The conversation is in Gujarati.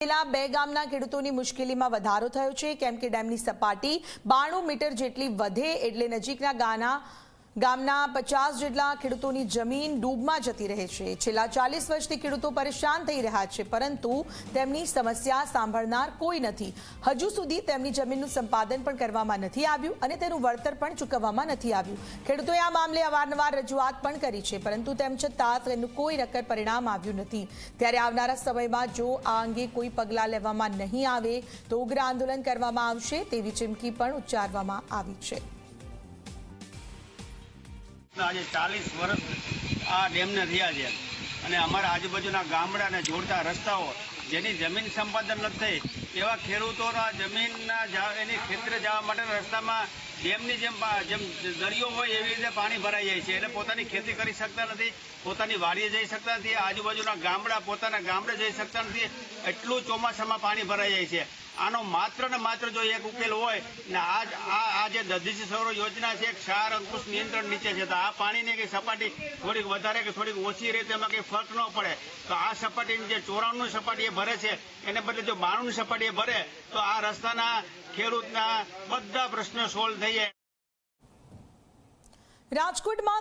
પેલા બે ગામના ખેડૂતોની મુશ્કેલીમાં વધારો થયો છે. કેમ કે ડેમની સપાટી બાણું મીટર જેટલી વધે એટલે નજીકના ગાના ગામના પચાસ જેટલા ખેડૂતોની જમીન ડૂબમાં જતી રહે છે. છેલ્લા ચાલીસ વર્ષથી ખેડૂતો પરેશાન થઈ રહ્યા છે, પરંતુ તેમની સમસ્યા સાંભળનાર કોઈ નથી. હજુ સુધી તેમની જમીનનું સંપાદન પણ કરવામાં નથી આવ્યું અને તેનું વળતર પણ ચૂકવવામાં નથી આવ્યું. ખેડૂતોએ આ મામલે અવારનવાર રજૂઆત પણ કરી છે, પરંતુ તેમ છતાં તેનું કોઈ નક્કર પરિણામ આવ્યું નથી. ત્યારે આવનારા સમયમાં જો આ અંગે કોઈ પગલાં લેવામાં નહીં આવે તો ઉગ્ર આંદોલન કરવામાં આવશે તેવી ચીમકી પણ ઉચ્ચારવામાં આવી છે. આજે ચાલીસ વર્ષ આ ડેમને થયા છે. અને અમારા આજુબાજુના ગામડાને જોડતા રસ્તાઓ જેની જમીન સંપાદન નથી એવા ખેડૂતોના જમીનના એની ખેતરે જવા માટે રસ્તામાં ડેમની જેમ જેમ દરિયો હોય એવી રીતે પાણી ભરાઈ જાય છે. એટલે પોતાની ખેતી કરી શકતા નથી, પોતાની વાડીએ જઈ શકતા નથી, આજુબાજુના ગામડા પોતાના ગામડે જઈ શકતા નથી. એટલું ચોમાસામાં પાણી ભરાઈ જાય છે. આનો માત્ર ને માત્ર જો એક ઉકેલ હોય ને આ જે દધીસી સૌર યોજના છે, ક્ષાર, અંકુશ નિયંત્રણ નીચે છે, તો આ પાણીની કઈ સપાટી થોડીક વધારે કે થોડીક ઓછી રહે તેમાં કઈ ફરક ન પડે. તો આ સપાટીની જે ચોરાણું સપાટી એ ભરે છે, એને બદલે જો બાણું સપાટી એ ભરે, તો આ રસ્તાના ખેડૂતના બધા પ્રશ્નો સોલ્વ થઈ જાય. રાજકોટમાં